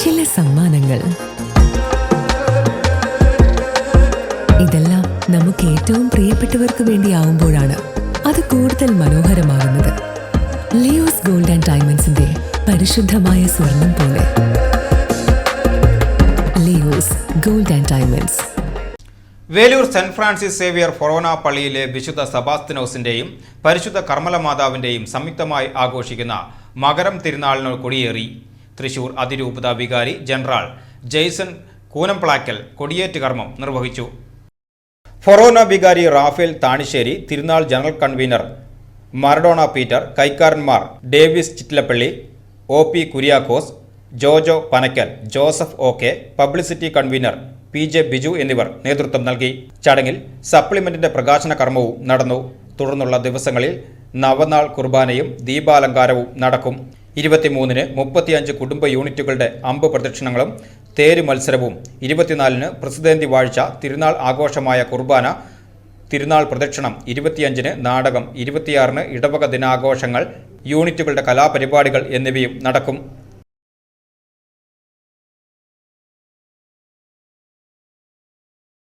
ചില സമ്മാനങ്ങൾ. ഇതെല്ലാം നമുക്ക് ഏറ്റവും പ്രിയപ്പെട്ടവർക്ക് വേണ്ടിയാവുമ്പോഴാണ് അത് കൂടുതൽ മനോഹരമാകുന്നത്. ലിയോസ് ഗോൾഡ് ആൻഡ് ഡയമണ്ട്സിന്റെ പരിശുദ്ധമായ സ്വർണം പോലെ. Leo's gold and diamonds. Veloor Saint Francis Xavier forane പള്ളിയിലെ വിശുദ്ധ സബാസ്തിനോസിന്റെയും പരിശുദ്ധ കർമ്മല മാതാവിന്റെയും സംയുക്തമായി ആഘോഷിക്കുന്ന മകരം തിരുനാളിന് കൊടിയേറി തൃശൂർ അതിരൂപത വികാരി ജനറൽ ജെയ്സൺ കൂനംപ്ലാക്കൽ കൊടിയേറ്റ് കർമ്മം നിർവഹിച്ചു. ഫൊറോന വികാരി റാഫേൽ താണിശ്ശേരി തിരുനാൾ general convener Maradona Peter കൈക്കാരന്മാർ Davis Chittilappally O P Kuriakose Jojo Panakkal Joseph O K publicity convener P J Biju എന്നിവർ നേതൃത്വം നൽകി. ചടങ്ങിൽ സപ്ലിമെന്റിന്റെ പ്രകാശന കർമ്മവും നടന്നു. തുടർന്നുള്ള ദിവസങ്ങളിൽ നവനാൾ കുർബാനയും ദീപാലങ്കാരവും നടക്കും. ഇരുപത്തിമൂന്നിന് മുപ്പത്തിയഞ്ച് കുടുംബ യൂണിറ്റുകളുടെ അമ്പ് പ്രദക്ഷിണങ്ങളും തേര് മത്സരവും ഇരുപത്തിനാലിന് പ്രസിദ്ധേന്തി വാഴ്ച തിരുനാൾ ആഘോഷമായ കുർബാന തിരുനാൾ പ്രദക്ഷിണം ഇരുപത്തിയഞ്ചിന് നാടകം ഇരുപത്തിയാറിന് ഇടവക ദിനാഘോഷങ്ങൾ യൂണിറ്റുകളുടെ കലാപരിപാടികൾ എന്നിവയും നടക്കും.